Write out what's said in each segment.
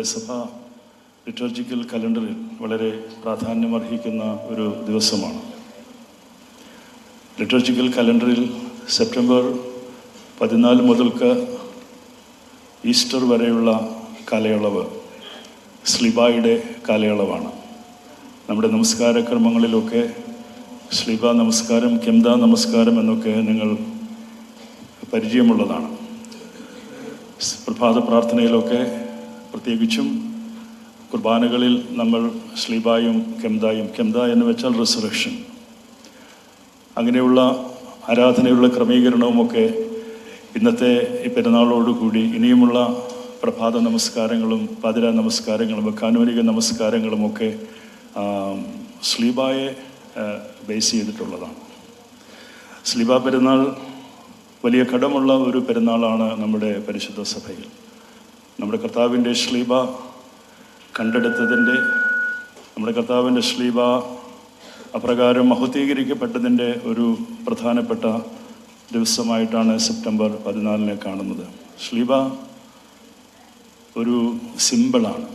സഭ ലിറ്റർജിക്കൽ കലണ്ടറിൽ വളരെ പ്രാധാന്യമർഹിക്കുന്ന ഒരു ദിവസമാണ്. ലിറ്റർജിക്കൽ കലണ്ടറിൽ സെപ്റ്റംബർ പതിനാല് മുതൽക്ക് ഈസ്റ്റർ വരെയുള്ള കാലയളവ് സ്ലിബായുടെ കാലയളവാണ്. നമ്മുടെ നമസ്കാര ക്രമങ്ങളിലൊക്കെ സ്ലിബ നമസ്കാരം കെംദ നമസ്കാരം എന്നൊക്കെ നിങ്ങൾ പരിചയമുള്ളതാണ്. പ്രഭാത പ്രാർത്ഥനയിലൊക്കെ പ്രത്യേകിച്ചും കുർബാനകളിൽ നമ്മൾ സ്ലീബായും കെംദായും കെംദ എന്ന് വെച്ചാൽ റിസറക്ഷൻ അങ്ങനെയുള്ള ആരാധനയുള്ള ക്രമീകരണവുമൊക്കെ ഇന്നത്തെ ഈ പെരുന്നാളോടുകൂടി ഇനിയുമുള്ള പ്രഭാത നമസ്കാരങ്ങളും പാതിര നമസ്കാരങ്ങളും കാനോനിക നമസ്കാരങ്ങളുമൊക്കെ സ്ലീബായെ ബേസ് ചെയ്തിട്ടുള്ളതാണ്. സ്ലീബ പെരുന്നാൾ വലിയ കടമുള്ള ഒരു പെരുന്നാളാണ് നമ്മുടെ പരിശുദ്ധ സഭയിൽ. നമ്മുടെ കർത്താവിന്റെ ശ്ലീബ കണ്ടെടുത്തതിന്റെ നമ്മുടെ കർത്താവിന്റെ ശ്ലീബ അപ്രകാരം മഹത്വീകരിക്കപ്പെട്ടതിന്റെ ഒരു പ്രധാനപ്പെട്ട ദിവസമായിട്ടാണ് സെപ്റ്റംബർ പതിനാലിനെ കാണുന്നത്. ശ്ലീബ ഒരു സിമ്പിളാണ്.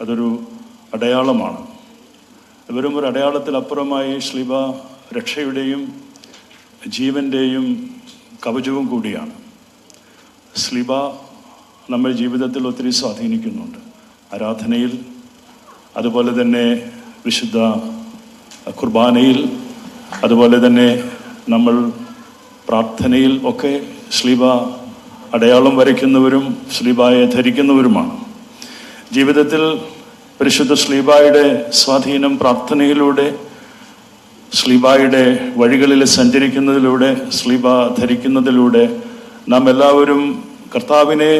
അതൊരു അടയാളമാണ്. വെറും ഒരു അടയാളത്തിലപ്പുറമായി ശ്ലീബ രക്ഷയുടെയും ജീവന്റെയും കവചവും കൂടിയാണ്. സ്ലിബ നമ്മുടെ ജീവിതത്തിൽ ഒത്തിരി സ്വാധീനിക്കുന്നുണ്ട്. ആരാധനയിൽ അതുപോലെ തന്നെ വിശുദ്ധ കുർബാനയിൽ അതുപോലെ തന്നെ നമ്മൾ പ്രാർത്ഥനയിൽ ഒക്കെ ശ്ലീബ അടയാളം വരയ്ക്കുന്നവരും ശ്ലീബായെ ധരിക്കുന്നവരുമാണ്. ജീവിതത്തിൽ പരിശുദ്ധ ശ്ലീബായുടെ സ്വാധീനം പ്രാർത്ഥനയിലൂടെ ശ്ലീബായുടെ വഴികളിൽ സഞ്ചരിക്കുന്നതിലൂടെ ശ്ലീബ ധരിക്കുന്നതിലൂടെ നാം എല്ലാവരും കർത്താവിനെ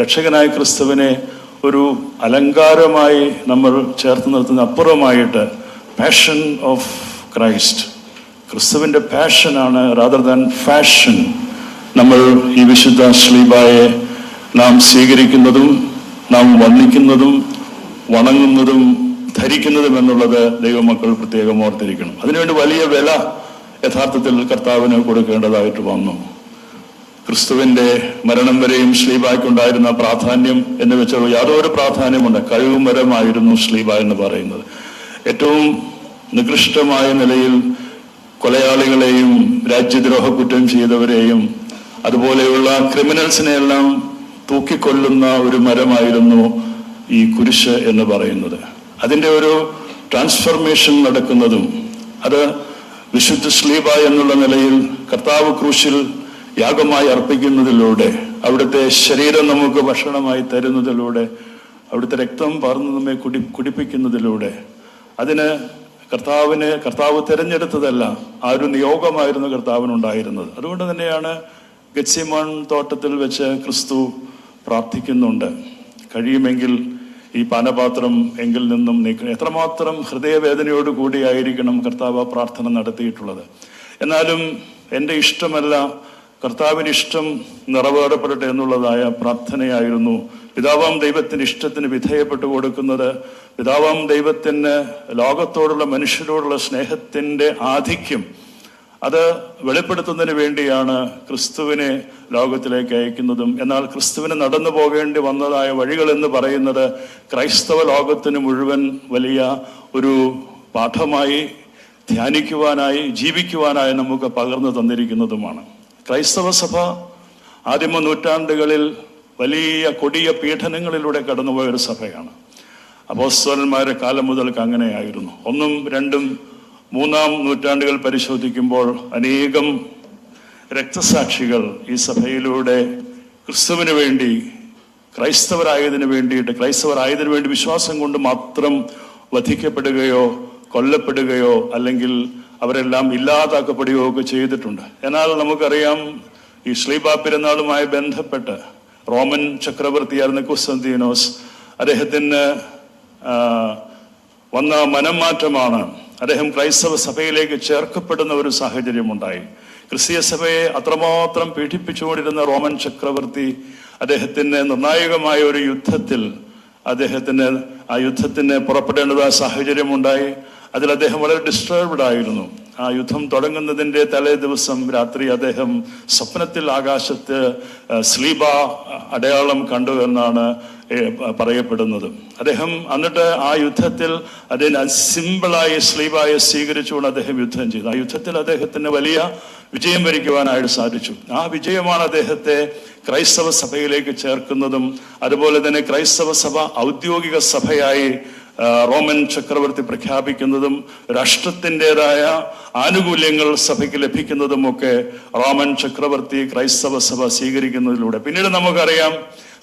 രക്ഷകനായ ക്രിസ്തുവിനെ ഒരു അലങ്കാരമായി നമ്മൾ ചേർത്ത് നിർത്തുന്ന അപ്പുറമായിട്ട് പാഷൻ ഓഫ് ക്രൈസ്റ്റ് ക്രിസ്തുവിന്റെ പാഷനാണ് റാദർ ദാൻ ഫാഷൻ നമ്മൾ ഈ വിശുദ്ധ ശ്ലീബായെ നാം സ്വീകരിക്കുന്നതും നാം വന്ദിക്കുന്നതും വണങ്ങുന്നതും ധരിക്കുന്നതും എന്നുള്ളത് ദൈവമക്കൾ പ്രത്യേകം ഓർത്തിരിക്കണം. അതിനുവേണ്ടി വലിയ വില യഥാർത്ഥത്തിൽ കർത്താവിന് കൊടുക്കേണ്ടതായിട്ട് വന്നു. ക്രിസ്തുവിന്റെ മരണം വരെയും ശ്ലീബായ്ക്കുണ്ടായിരുന്ന പ്രാധാന്യം എന്ന് വെച്ചാൽ യാതൊരു പ്രാധാന്യമുണ്ട്. കഴിവുമരമായിരുന്നു ശ്ലീബ എന്ന് പറയുന്നത്. ഏറ്റവും നികൃഷ്ടമായ നിലയിൽ കൊലയാളികളെയും രാജ്യദ്രോഹ കുറ്റം ചെയ്തവരെയും അതുപോലെയുള്ള ക്രിമിനൽസിനെ എല്ലാം തൂക്കിക്കൊല്ലുന്ന ഒരു മരമായിരുന്നു ഈ കുരിശ് എന്ന് പറയുന്നത്. അതിന്റെ ഒരു ട്രാൻസ്ഫർമേഷൻ നടക്കുന്നതും അത് വിശുദ്ധ സ്ലീബ എന്നുള്ള നിലയിൽ കർത്താവ് ക്രൂശിൽ യാഗമായി അർപ്പിക്കുന്നതിലൂടെ അവിടുത്തെ ശരീരം നമുക്ക് ഭക്ഷണമായി തരുന്നതിലൂടെ അവിടുത്തെ രക്തം പാർന്ന് നമ്മെ കുടി കുടിപ്പിക്കുന്നതിലൂടെ അതിന് കർത്താവിനെ കർത്താവ് തിരഞ്ഞെടുത്തതല്ല ആ ഒരു നിയോഗമായിരുന്നു കർത്താവിനുണ്ടായിരുന്നത്. അതുകൊണ്ട് തന്നെയാണ് ഗച്ചിമൺ തോട്ടത്തിൽ വെച്ച് ക്രിസ്തു പ്രാർത്ഥിക്കുന്നുണ്ട്. കഴിയുമെങ്കിൽ ഈ പാനപാത്രം എങ്കിൽ നിന്നും നീക്കണം എത്രമാത്രം ഹൃദയവേദനയോട് കൂടിയായിരിക്കണം കർത്താവ് പ്രാർത്ഥന നടത്തിയിട്ടുള്ളത്. എന്നാലും എന്റെ ഇഷ്ടമല്ല കർത്താവിന് ഇഷ്ടം നിറവേറപ്പെടട്ടെ എന്നുള്ളതായ പ്രാർത്ഥനയായിരുന്നു. പിതാവാം ദൈവത്തിന് ഇഷ്ടത്തിന് വിധേയപ്പെട്ടു കൊടുക്കുന്നത്. പിതാവാം ദൈവത്തിന് ലോകത്തോടുള്ള മനുഷ്യരോടുള്ള സ്നേഹത്തിന്റെ ആധിക്യം അത് വെളിപ്പെടുത്തുന്നതിന് വേണ്ടിയാണ് ക്രിസ്തുവിനെ ലോകത്തിലേക്ക് അയക്കുന്നതും. എന്നാൽ ക്രിസ്തുവിന് നടന്നു പോകേണ്ടി വന്നതായ വഴികൾ എന്ന് പറയുന്നത് ക്രൈസ്തവ ലോകത്തിന് മുഴുവൻ വലിയ ഒരു പാഠമായി ധ്യാനിക്കുവാനായി ജീവിക്കുവാനായി നമുക്ക് പകർന്നു തന്നിരിക്കുന്നതുമാണ്. ക്രൈസ്തവ സഭ ആദിമ നൂറ്റാണ്ടുകളിൽ വലിയ കൊടിയ പീഡനങ്ങളിലൂടെ കടന്നുപോയ ഒരു സഭയാണ്. അപ്പോസ്തലന്മാരുടെ കാലം മുതൽക്ക് അങ്ങനെയായിരുന്നു. ഒന്നും രണ്ടും മൂന്നാം നൂറ്റാണ്ടുകൾ പരിശോധിക്കുമ്പോൾ അനേകം രക്തസാക്ഷികൾ ഈ സഭയിലൂടെ ക്രിസ്തുവിന് വേണ്ടി ക്രൈസ്തവരായതിനു വേണ്ടിയിട്ട് ക്രൈസ്തവരായതിനു വേണ്ടി വിശ്വാസം കൊണ്ട് മാത്രം വധിക്കപ്പെടുകയോ കൊല്ലപ്പെടുകയോ അല്ലെങ്കിൽ അവരെല്ലാം ഇല്ലാതാക്കപ്പെടുകയോ ഒക്കെ ചെയ്തിട്ടുണ്ട്. എന്നാൽ നമുക്കറിയാം ഈ ശ്ലീബ പെരുന്നാളുമായി ബന്ധപ്പെട്ട് റോമൻ ചക്രവർത്തിയായിരുന്ന കുസ്തന്തീനോസ് അദ്ദേഹത്തിന് വന്ന മനംമാറ്റമാണ്. അദ്ദേഹം ക്രൈസ്തവ സഭയിലേക്ക് ചേർക്കപ്പെടുന്ന ഒരു സാഹചര്യം ഉണ്ടായി ക്രിസ്തീയ സഭയെ അത്രമാത്രം പീഡിപ്പിച്ചുകൊണ്ടിരുന്ന റോമൻ ചക്രവർത്തി അദ്ദേഹത്തിന് നിർണായകമായ ഒരു യുദ്ധത്തിൽ അദ്ദേഹത്തിന് ആ യുദ്ധത്തിന് പുറപ്പെടേണ്ടതായ സാഹചര്യം ഉണ്ടായി അതിൽ അദ്ദേഹം വളരെ ഡിസ്റ്റർബ്ഡ് ആയിരുന്നു. ആ യുദ്ധം തുടങ്ങുന്നതിന്റെ തലേ ദിവസം രാത്രി അദ്ദേഹം സ്വപ്നത്തിൽ ആകാശത്ത് സ്ലീബ അടയാളം കണ്ടു എന്നാണ് പറയപ്പെടുന്നത്. അദ്ദേഹം എന്നിട്ട് ആ യുദ്ധത്തിൽ അതിന് സിമ്പിളായി സ്ലീബായി സ്വീകരിച്ചുകൊണ്ട് അദ്ദേഹം യുദ്ധം ചെയ്തു. ആ യുദ്ധത്തിൽ അദ്ദേഹത്തിന് വലിയ വിജയം വരിക്കുവാനായിട്ട് സാധിച്ചു. ആ വിജയമാണ് അദ്ദേഹത്തെ ക്രൈസ്തവ സഭയിലേക്ക് ചേർക്കുന്നതും അതുപോലെ തന്നെ ക്രൈസ്തവ സഭ ഔദ്യോഗിക സഭയായി റോമൻ ചക്രവർത്തി പ്രഖ്യാപിക്കുന്നതും രാഷ്ട്രത്തിന്റെതായ ആനുകൂല്യങ്ങൾ സഭയ്ക്ക് ലഭിക്കുന്നതും ഒക്കെ റോമൻ ചക്രവർത്തി ക്രൈസ്തവ സഭ സ്വീകരിക്കുന്നതിലൂടെ. പിന്നീട് നമുക്കറിയാം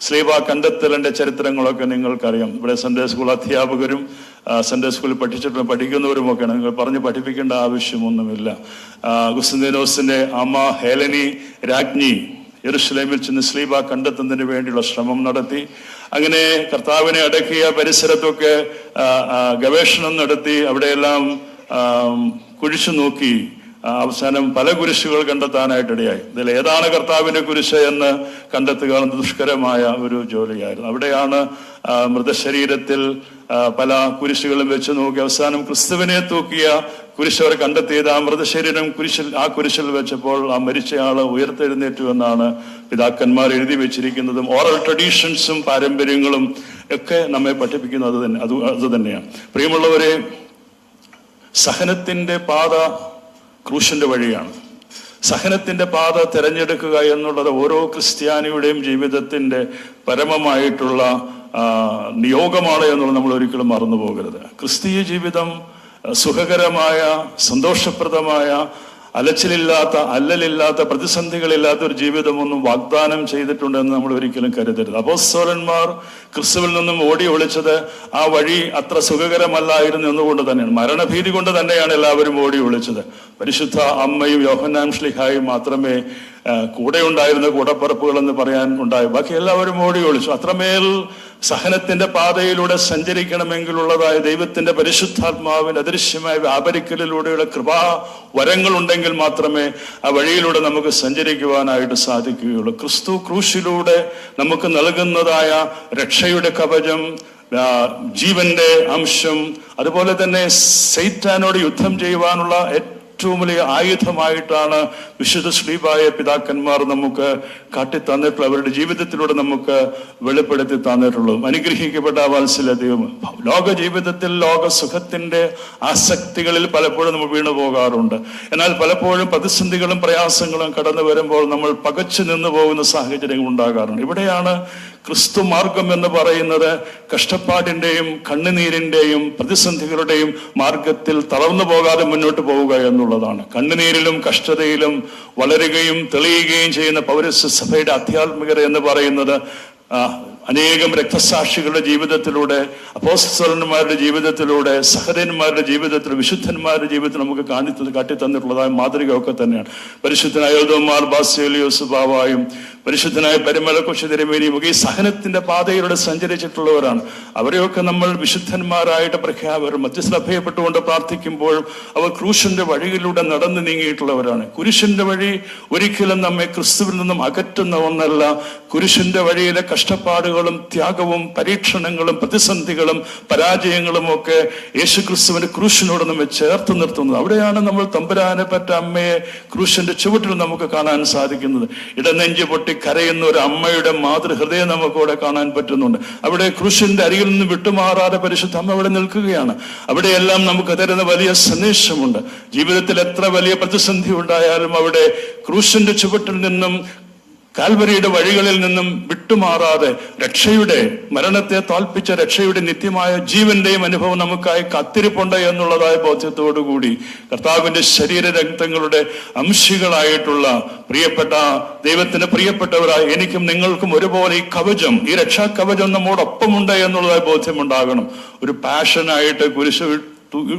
സ്ലീബ കണ്ടെത്തലിന്റെ ചരിത്രങ്ങളൊക്കെ നിങ്ങൾക്കറിയാം. ഇവിടെ സൺഡേ സ്കൂൾ അധ്യാപകരും സൺഡേ സ്കൂളിൽ പഠിച്ചിട്ട് പഠിക്കുന്നവരുമൊക്കെയാണ്. നിങ്ങൾ പറഞ്ഞ് പഠിപ്പിക്കേണ്ട ആവശ്യമൊന്നുമില്ല. ഗുസ്തീനോസിന്റെ അമ്മ ഹേലനി രാജ്ഞി യെറുഷലേമിൽ ചെന്ന് സ്ലീബ കണ്ടെത്തുന്നതിന് വേണ്ടിയുള്ള ശ്രമം നടത്തി. അങ്ങനെ കർത്താവിനെ അടക്കിയ പരിസരത്തൊക്കെ ഗവേഷണം നടത്തി അവിടെയെല്ലാം കുഴിച്ചു നോക്കി അവസാനം പല കുരിശുകൾ കണ്ടെത്താനായിട്ടിടയായി ഇതിൽ ഏതാണ് കർത്താവിന്റെ കുരിശ് എന്ന് കണ്ടെത്തുക എന്ന ദുഷ്കരമായ ഒരു ജോലിയായിരുന്നു. അവിടെയാണ് മൃതശരീരത്തിൽ പല കുരിശുകളും വെച്ച് നോക്കി അവസാനം ക്രിസ്തുവിനെ തൂക്കിയ കുരിശ് അവർ കണ്ടെത്തിയത് ആ മൃതശരീരം കുരിശിൽ ആ കുരിശിൽ വെച്ചപ്പോൾ ആ മരിച്ചയാൾ ഉയർത്തെഴുന്നേറ്റു എന്നാണ് പിതാക്കന്മാർ എഴുതി വെച്ചിരിക്കുന്നതും. ഓറൽ ട്രഡീഷൻസും പാരമ്പര്യങ്ങളും ഒക്കെ നമ്മെ പഠിപ്പിക്കുന്നത് തന്നെ അത് അത് തന്നെയാണ്. പ്രിയമുള്ളവരെ സഹനത്തിന്റെ പാത ക്രൂശിന്റെ വഴിയാണ്. സഹനത്തിന്റെ പാത തിരഞ്ഞെടുക്കുക എന്നുള്ളത് ഓരോ ക്രിസ്ത്യാനിയുടെയും ജീവിതത്തിന്റെ പരമമായിട്ടുള്ള നിയോഗമാണ് എന്നുള്ളത് നമ്മൾ ഒരിക്കലും മറന്നു പോകരുത് ക്രിസ്തീയ ജീവിതം സുഖകരമായ സന്തോഷപ്രദമായ അലച്ചിലില്ലാത്ത അല്ലലില്ലാത്ത പ്രതിസന്ധികളില്ലാത്ത ഒരു ജീവിതമൊന്നും വാഗ്ദാനം ചെയ്തിട്ടുണ്ടെന്ന് നമ്മൾ ഒരിക്കലും കരുതരുത്. അപ്പോസ്തലന്മാർ ക്രിസ്തുവിൽ നിന്നും ഓടി ഒളിച്ചത് ആ വഴി അത്ര സുഖകരമല്ലായിരുന്നു എന്നുകൊണ്ട് തന്നെയാണ്. മരണഭീതി കൊണ്ട് തന്നെയാണ് എല്ലാവരും ഓടി ഒളിച്ചത്. പരിശുദ്ധ അമ്മയും യോഹന്നാം ശ്ലിഹായും മാത്രമേ കൂടെ ഉണ്ടായിരുന്ന കൂടപ്പറപ്പുകൾ എന്ന് പറയാൻ ഉണ്ടായി. ബാക്കി എല്ലാവരും ഓടി ഒളിച്ചു. അത്രമേൽ സഹനത്തിന്റെ പാതയിലൂടെ സഞ്ചരിക്കണമെങ്കിലുള്ളതായ ദൈവത്തിന്റെ പരിശുദ്ധാത്മാവിന്റെ അദൃശ്യമായ വ്യാപരിക്കലിലൂടെയുള്ള കൃപാ വരങ്ങൾ ഉണ്ടെങ്കിൽ മാത്രമേ ആ വഴിയിലൂടെ നമുക്ക് സഞ്ചരിക്കുവാനായിട്ട് സാധിക്കുകയുള്ളൂ. ക്രിസ്തു ക്രൂശിലൂടെ നമുക്ക് നൽകുന്നതായ രക്ഷയുടെ കവചം ജീവന്റെ അംശം അതുപോലെ തന്നെ സൈറ്റാനോട് യുദ്ധം ചെയ്യുവാനുള്ള ഏറ്റവും വലിയ ആയുധമായിട്ടാണ് വിശുദ്ധ ശ്രീബായ പിതാക്കന്മാർ നമുക്ക് കാട്ടിത്തന്നിട്ടുള്ള അവരുടെ ജീവിതത്തിലൂടെ നമുക്ക് വെളിപ്പെടുത്തി തന്നിട്ടുള്ളതും. അനുഗ്രഹിക്കപ്പെട്ട വാത്സല്യ ദൈവം. ലോക ജീവിതത്തിൽ ലോക സുഖത്തിന്റെ ആസക്തികളിൽ പലപ്പോഴും നമ്മൾ വീണു പോകാറുണ്ട്. എന്നാൽ പലപ്പോഴും പ്രതിസന്ധികളും പ്രയാസങ്ങളും കടന്നു വരുമ്പോൾ നമ്മൾ പകച്ചു നിന്ന് പോകുന്ന സാഹചര്യങ്ങൾ ഉണ്ടാകാറുണ്ട്. ഇവിടെയാണ് ക്രിസ്തു മാർഗം എന്ന് പറയുന്നത് കഷ്ടപ്പാടിന്റെയും കണ്ണുനീരിന്റെയും പ്രതിസന്ധികളുടെയും മാർഗത്തിൽ തളർന്നു പോകാതെ മുന്നോട്ട് പോവുക എന്നുള്ളതാണ്. കണ്ണുനീരിലും കഷ്ടതയിലും വളരുകയും തെളിയുകയും ചെയ്യുന്ന പൗരസ്യ സഭയുടെ എന്ന് പറയുന്നത് അനേകം രക്തസാക്ഷികളുടെ ജീവിതത്തിലൂടെ അപ്പോസ്തലന്മാരുടെ ജീവിതത്തിലൂടെ സഹദന്മാരുടെ ജീവിതത്തിൽ വിശുദ്ധന്മാരുടെ ജീവിതത്തിൽ നമുക്ക് കാണിത്തത് കാട്ടിത്തന്നിട്ടുള്ളതായ മാതൃകയൊക്കെ തന്നെയാണ്. പരിശുദ്ധനായ യോധോമാർ ബാസ്യോലിയോസ് ബാവായും പരിശുദ്ധനായ പരിമല കൊച്ചുതിരമേനിയും ഒക്കെ ഈ സഹനത്തിന്റെ പാതയിലൂടെ സഞ്ചരിച്ചിട്ടുള്ളവരാണ്. അവരെയൊക്കെ നമ്മൾ വിശുദ്ധന്മാരായിട്ട് പ്രഖ്യാപനം മധ്യസ്ഥഭയപ്പെട്ടുകൊണ്ട് പ്രാർത്ഥിക്കുമ്പോൾ അവർ ക്രൂശിന്റെ വഴിയിലൂടെ നടന്നു നീങ്ങിയിട്ടുള്ളവരാണ്. കുരിശിന്റെ വഴി ഒരിക്കലും നമ്മെ ക്രിസ്തുവിൽ നിന്നും അകറ്റുന്ന ഒന്നല്ല കുരിശിന്റെ വഴിയിലെ കഷ്ടപ്പാടുകളും ത്യാഗവും പരീക്ഷണങ്ങളും പ്രതിസന്ധികളും പരാജയങ്ങളും ഒക്കെ യേശു ക്രിസ്തുവിന്റെ ക്രൂശിനോട് നമ്മെ ചേർത്ത് നിർത്തുന്നത്. അവിടെയാണ് നമ്മൾ തമ്പുരാനെ പറ്റ അമ്മയെ ക്രൂശിന്റെ ചുവട്ടിൽ നമുക്ക് കാണാൻ സാധിക്കുന്നത്. ഇടനെഞ്ചു പൊട്ടി കരയുന്ന ഒരു അമ്മയുടെ മാതൃഹൃദയം നമുക്കവിടെ കാണാൻ പറ്റുന്നുണ്ട്. അവിടെ ക്രൂശിന്റെ അരികിൽ നിന്ന് വിട്ടുമാറാതെ പരിശുദ്ധ അമ്മ അവിടെ നിൽക്കുകയാണ്. അവിടെയെല്ലാം നമുക്ക് തരുന്ന വലിയ സന്ദേശമുണ്ട്. ജീവിതത്തിൽ എത്ര വലിയ പ്രതിസന്ധി ഉണ്ടായാലും അവിടെ ക്രൂശിന്റെ ചുവട്ടിൽ നിന്നും കാൽവരിയുടെ വഴികളിൽ നിന്നും വിട്ടുമാറാതെ രക്ഷയുടെ മരണത്തെ തോൽപ്പിച്ച രക്ഷയുടെ നിത്യമായ ജീവന്റെയും അനുഭവം നമുക്കായി കത്തിരിപ്പുണ്ട് എന്നുള്ളതായ ബോധ്യത്തോടുകൂടി കർത്താവിന്റെ ശരീര രക്തങ്ങളുടെ അംശികളായിട്ടുള്ള പ്രിയപ്പെട്ട ദൈവത്തിന് പ്രിയപ്പെട്ടവരായി എനിക്കും നിങ്ങൾക്കും ഒരുപോലെ ഈ കവചം ഈ രക്ഷാ കവചം നമ്മോടൊപ്പമുണ്ട് എന്നുള്ളതായ ബോധ്യമുണ്ടാകണം. ഒരു പാഷനായിട്ട് കുരിശ്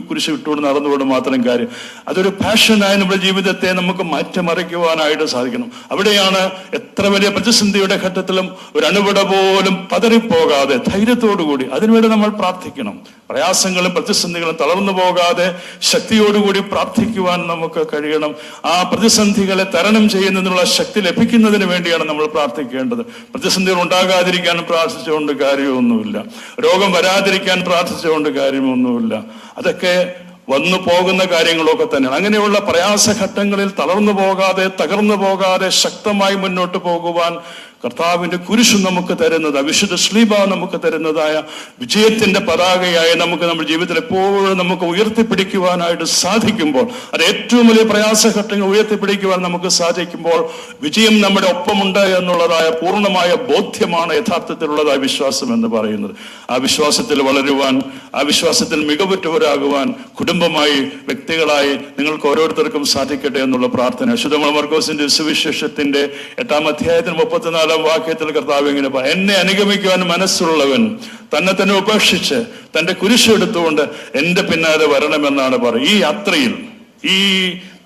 കുരിശ് വിട്ടുകൊണ്ട് നടന്നുകൊണ്ട് മാത്രം കാര്യം. അതൊരു പാഷനായി നമ്മുടെ ജീവിതത്തെ നമുക്ക് മാറ്റിമറിക്കുവാനായിട്ട് സാധിക്കണം അവിടെയാണ് എത്ര വലിയ പ്രതിസന്ധിയുടെ ഘട്ടത്തിലും ഒരു അണുവിട പോലും പതറിപ്പോകാതെ ധൈര്യത്തോടു കൂടി അതിനുവേണ്ടി നമ്മൾ പ്രാർത്ഥിക്കണം. പ്രയാസങ്ങളും പ്രതിസന്ധികളും തളർന്നു പോകാതെ ശക്തിയോടുകൂടി പ്രാർത്ഥിക്കുവാൻ നമുക്ക് കഴിയണം. ആ പ്രതിസന്ധികളെ തരണം ചെയ്യുന്നതിനുള്ള ശക്തി ലഭിക്കുന്നതിന് വേണ്ടിയാണ് നമ്മൾ പ്രാർത്ഥിക്കേണ്ടത്. പ്രതിസന്ധികൾ ഉണ്ടാകാതിരിക്കാൻ പ്രാർത്ഥിച്ചുകൊണ്ട് കാര്യമൊന്നുമില്ല. രോഗം വരാതിരിക്കാൻ പ്രാർത്ഥിച്ചുകൊണ്ട് കാര്യമൊന്നുമില്ല. അതൊക്കെ വന്നു പോകുന്ന കാര്യങ്ങളൊക്കെ തന്നെയാണ്. അങ്ങനെയുള്ള പ്രയാസഘട്ടങ്ങളിൽ തളർന്നു പോകാതെ തകർന്നു പോകാതെ ശക്തമായി മുന്നോട്ട് പോകുവാൻ കർത്താവിന്റെ കുരിശ് നമുക്ക് തരുന്നത് അവിശുദ്ധ ശ്ലീബ നമുക്ക് തരുന്നതായ വിജയത്തിന്റെ പതാകയായി നമുക്ക് നമ്മുടെ ജീവിതത്തിൽ എപ്പോഴും നമുക്ക് ഉയർത്തിപ്പിടിക്കുവാനായിട്ട് സാധിക്കുമ്പോൾ അത് ഏറ്റവും വലിയ പ്രയാസഘട്ടങ്ങൾ ഉയർത്തിപ്പിടിക്കുവാൻ നമുക്ക് സാധിക്കുമ്പോൾ വിജയം നമ്മുടെ ഒപ്പമുണ്ട് എന്നുള്ളതായ പൂർണമായ ബോധ്യമാണ് യഥാർത്ഥത്തിലുള്ളതായ വിശ്വാസം എന്ന് പറയുന്നത്. ആ വിശ്വാസത്തിൽ വളരുവാൻ ആ വിശ്വാസത്തിൽ മികവുറ്റവരാകുവാൻ കുടുംബമായി വ്യക്തികളായി നിങ്ങൾക്ക് ഓരോരുത്തർക്കും സാധിക്കട്ടെ എന്നുള്ള പ്രാർത്ഥന. ശുദ്ധമ മർക്കോസിന്റെ സുവിശേഷത്തിന്റെ എട്ടാം അധ്യായത്തിന് മുപ്പത്തിനാലാം വാക്യത്തിൽ കർത്താവ് ഇങ്ങനെ പറ- എന്നെ അനുഗമിക്കുവാൻ മനസ്സുള്ളവൻ തന്നെ തന്നെ ഉപേക്ഷിച്ച് തന്റെ കുരിശെടുത്തുകൊണ്ട് എന്റെ പിന്നാലെ വരണമെന്നാണ് പറയുക ഈ യാത്രയിൽ ഈ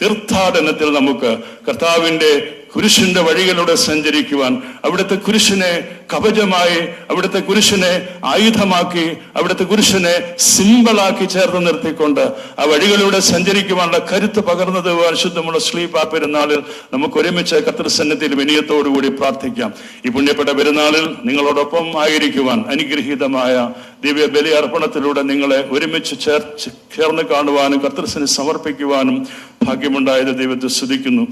തീർത്ഥാടനത്തിൽ നമുക്ക് കർത്താവിന്റെ കുരിശിന്റെ വഴികളിലൂടെ സഞ്ചരിക്കുവാൻ അവിടുത്തെ കുരിശിനെ കവചമായി അവിടുത്തെ കുരിശിനെ ആയുധമാക്കി അവിടുത്തെ കുരിശിനെ സിമ്പിളാക്കി ചേർത്ത് നിർത്തിക്കൊണ്ട് ആ വഴികളിലൂടെ സഞ്ചരിക്കുവാനുള്ള കരുത്ത് പകർന്നത് പരിശുദ്ധമുള്ള സ്ലീപ് ആ പെരുന്നാളിൽ നമുക്ക് ഒരുമിച്ച് കർത്തൃസന്നത്തിൽ വിനയത്തോടുകൂടി പ്രാർത്ഥിക്കാം. ഈ പുണ്യപ്പെട്ട പെരുന്നാളിൽ നിങ്ങളോടൊപ്പം ആയിരിക്കുവാൻ അനുഗ്രഹീതമായ ദിവ്യ ബലി അർപ്പണത്തിലൂടെ നിങ്ങളെ ഒരുമിച്ച് ചേർന്ന് കാണുവാനും കർത്തൃസന് സമർപ്പിക്കുവാനും ഭാഗ്യമുണ്ടായത് ദൈവത്തെ സ്തുതിക്കുന്നു.